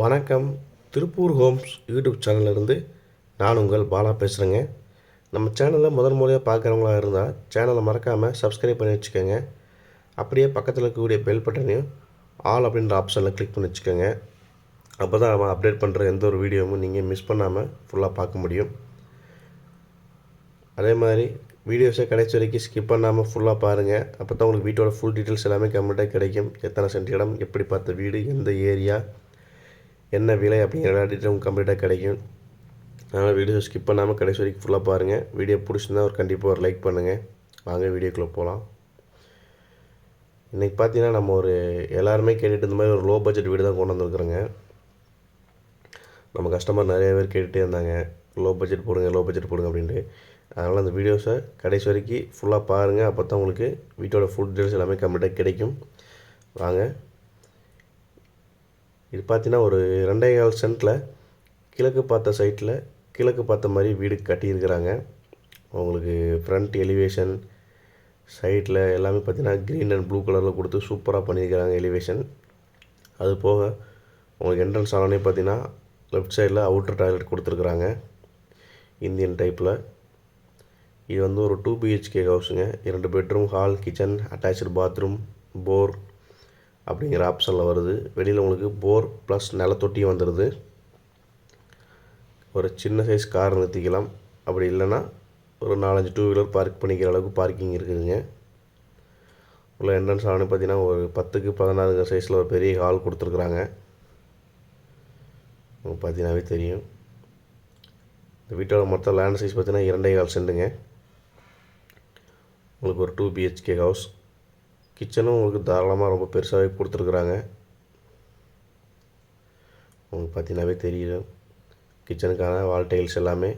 வணக்கம். Tiruppur Holmes YouTube சேனல்லேருந்து நான் உங்கள் பாலா பேசுகிறேங்க நம்ம சேனலை முதல் முறையாக பார்க்குறவங்களா இருந்தால் சேனலை மறக்காமல் சப்ஸ்கிரைப் பண்ணி வச்சுக்கோங்க. அப்படியே பக்கத்தில் இருக்கக்கூடிய பெல் பட்டனையும் ஆல் அப்படின்ற ஆப்ஷனில் கிளிக் பண்ணி வச்சுக்கோங்க. அப்போ தான் அவன் அப்டேட் பண்ணுற எந்த ஒரு வீடியோவும் நீங்கள் மிஸ் பண்ணாமல் ஃபுல்லாக பார்க்க முடியும். அதே மாதிரி வீடியோஸை கடைசி வரைக்கும் ஸ்கிப் பண்ணாமல் ஃபுல்லாக பாருங்கள் அப்போ தான் உங்களுக்கு வீட்டோட ஃபுல் டீட்டெயில்ஸ் எல்லாமே கம்ப்ளீட்டாக கிடைக்கும். எத்தனை சென்ட் இடம் எப்படி பார்த்த வீடு எந்த ஏரியா என்ன விலை அப்படிங்கிற எல்லா டீட்டெயிலும் கம்ப்ளீட்டாக கிடைக்கும். அதனால் வீடியோ ஸ்கிப் பண்ணாமல் கடைசி வரைக்கும் ஃபுல்லாக பாருங்கள் வீடியோ பிடிச்சிருந்தா ஒரு கண்டிப்பாக ஒரு லைக் பண்ணுங்கள் வாங்க வீடியோக்குள்ளே போகலாம் இன்றைக்கி பார்த்தீங்கன்னா நம்ம ஒரு எல்லாருமே கேட்டுட்டு இந்த மாதிரி ஒரு லோ பட்ஜெட் வீடு தான் கொண்டு வந்துருக்குறோங்க. நம்ம கஸ்டமர் நிறைய பேர் கேட்டுகிட்டே இருந்தாங்க. லோ பட்ஜெட் போடுங்க லோ பட்ஜெட் போடுங்க அப்படின்ட்டு. அதனால் அந்த வீடியோஸை கடைசி வரைக்கும் ஃபுல்லாக பாருங்கள் அப்போ தான் உங்களுக்கு வீட்டோட ஃபுட் டீட்டெயில்ஸ் எல்லாமே கம்ப்ளீட்டாக கிடைக்கும். வாங்க. இது பார்த்தீங்கன்னா ஒரு ரெண்டே கால் சென்ட்டில் கிழக்கு பார்த்த சைட்டில் கிழக்கு பார்த்த மாதிரி வீடு கட்டியிருக்கிறாங்க. உங்களுக்கு ஃப்ரண்ட் எலிவேஷன் சைட்டில் எல்லாமே பார்த்தீங்கன்னா க்ரீன் அண்ட் ப்ளூ கலரில் கொடுத்து சூப்பராக பண்ணியிருக்கிறாங்க எலிவேஷன் அது போக உங்களுக்கு என்ட்ரன்ஸ் ஆனோடனே பார்த்தீங்கன்னா லெஃப்ட் சைடில் அவுட்டர் டாய்லெட் கொடுத்துருக்குறாங்க. இந்தியன் டைப்பில் இது வந்து ஒரு டூ பிஹெச்கே ஹவுஸுங்க இரண்டு bedroom hall kitchen attach bathroom போர் அப்படிங்கிற ஆப்ஷனில் வருது. வெளியில் உங்களுக்கு போர் ப்ளஸ் நிலத்தொட்டியும் வந்துடுது ஒரு சின்ன சைஸ் கார் நிறுத்திக்கலாம். அப்படி இல்லைன்னா ஒரு நாலஞ்சு டூ வீலர் பார்க் பண்ணிக்கிற அளவுக்கு பார்க்கிங் இருக்குதுங்க. உள்ள என்ட்ரன்ஸ் ஆனே பார்த்தீங்கன்னா ஒரு பத்துக்கு பதினாறுங்க சைஸில் ஒரு பெரிய ஹால் கொடுத்துருக்குறாங்க. உங்களுக்கு பார்த்தீங்கன்னாவே தெரியும். இந்த வீட்டோட மொத்த லேண்ட் சைஸ் பார்த்தீங்கன்னா இரண்டே கால் சென்ட்டுங்க உங்களுக்கு ஒரு டூ பிஹெச்கே ஹவுஸ் கிச்சனும் உங்களுக்கு தாராளமாக ரொம்ப பெருசாகவே கொடுத்துருக்குறாங்க. உங்களுக்கு பார்த்தீங்கன்னாவே தெரியும் கிச்சனுக்கான வால் டைல்ஸ் எல்லாமே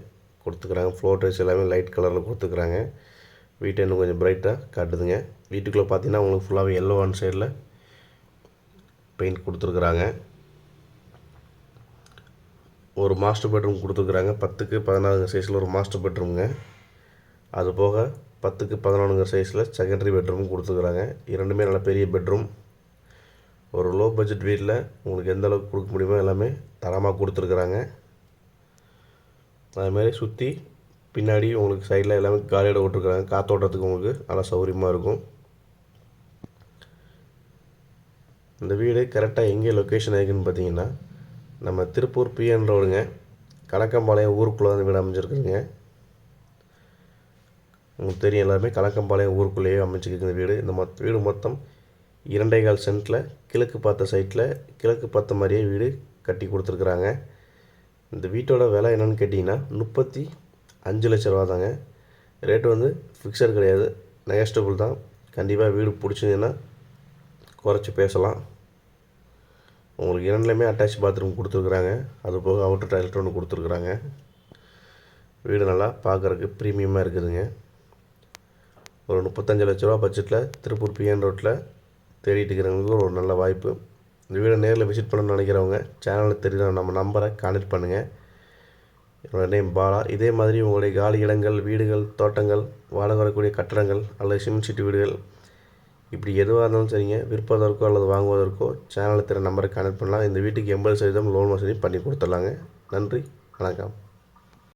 கொடுத்துக்கிறாங்க. ஃப்ளோர் டைல்ஸ் எல்லாமே லைட் கலரில் கொடுத்துக்குறாங்க. வீட்டை இன்னும் கொஞ்சம் பிரைட்டாக காட்டுதுங்க. வீட்டுக்குள்ளே பார்த்தீங்கன்னா உங்களுக்கு ஃபுல்லாகவே எல்லோ ஒன் சைடில் பெயிண்ட் கொடுத்துருக்குறாங்க. ஒரு மாஸ்டர் பெட்ரூம் கொடுத்துருக்குறாங்க. பத்துக்கு பதினாறு சைஸில் ஒரு மாஸ்டர் பெட்ரூமுங்க அது போக பத்துக்கு பதினொன்றுங்க சைஸில் செகண்டரி பெட்ரூம் கொடுத்துருக்குறாங்க. இரண்டுமே நல்ல பெரிய பெட்ரூம் ஒரு லோ பட்ஜெட் வீட்டில் உங்களுக்கு எந்த அளவுக்கு கொடுக்க முடியுமோ எல்லாமே தரமாக கொடுத்துருக்குறாங்க. அதுமாதிரி சுற்றி பின்னாடி உங்களுக்கு சைடில் எல்லாமே காலியோட விட்ருக்குறாங்க காத்தோட்டத்துக்கு உங்களுக்கு நல்லா சௌகரியமாக இருக்கும். இந்த வீடு கரெக்டாக எங்கே லொக்கேஷன் ஆகிக்குன்னு பார்த்தீங்கன்னா நம்ம திருப்பூர் பிஎன் ரோடுங்க. கணக்கம்பாளையம் ஊருக்குள்ளே அந்த வீடு அமைஞ்சிருக்குங்க உங்களுக்கு தெரியும் எல்லாருமே. கலக்கம்பாளையம் ஊருக்குள்ளேயே அமைச்சிருக்கு இந்த வீடு. இந்த மொத்த வீடு மொத்தம் இரண்டே கால் சென்ட்டில் கிழக்கு பார்த்த சைட்டில் கிழக்கு பார்த்த மாதிரியே வீடு கட்டி கொடுத்துருக்குறாங்க. இந்த வீட்டோட விலை என்னென்னு கேட்டிங்கன்னா முப்பத்தி அஞ்சு லட்ச ரூபா தாங்க. ரேட்டு வந்து ஃபிக்ஸர் கிடையாது. நெகஸ்டபுள் தான். கண்டிப்பாக வீடு பிடிச்சிங்கன்னா குறைச்சி பேசலாம். உங்களுக்கு இரண்டுலேயுமே அட்டாச் பாத்ரூம் கொடுத்துருக்குறாங்க. அது போக அவுட்டர் டாய்லெட் ஒன்று கொடுத்துருக்குறாங்க. வீடு நல்லா பார்க்குறக்கு ப்ரீமியமாக இருக்குதுங்க. ஒரு முப்பத்தஞ்சு லட்ச ரூபா பட்ஜெட்டில் திருப்பூர் பிஎன் ரோட்டில் தேடிட்டு இருக்கிறவங்களுக்கு ஒரு நல்ல வாய்ப்பு. இந்த வீடை நேரில் விசிட் பண்ணணும்னு நினைக்கிறவங்க சேனலில் தெரியுற நம்ம நம்பரை கான்டெக்ட் பண்ணுங்கள் என்னோடய நேம் பாலா. இதே மாதிரி உங்களுடைய காலி இடங்கள் வீடுகள் தோட்டங்கள் வாடகை வரக்கூடிய கட்டடங்கள் அல்லது சிமெண்ட் சீட்டு வீடுகள் இப்படி எதுவாக இருந்தாலும் சரிங்க. விற்பதற்கோ அல்லது வாங்குவதற்கோ சேனலில் தெரிய நம்பரை கனெக்ட் பண்ணலாம். இந்த வீட்டுக்கு எண்பது சதவீதம் லோன் வசதி பண்ணி கொடுத்துடலாங்க. நன்றி. வணக்கம்.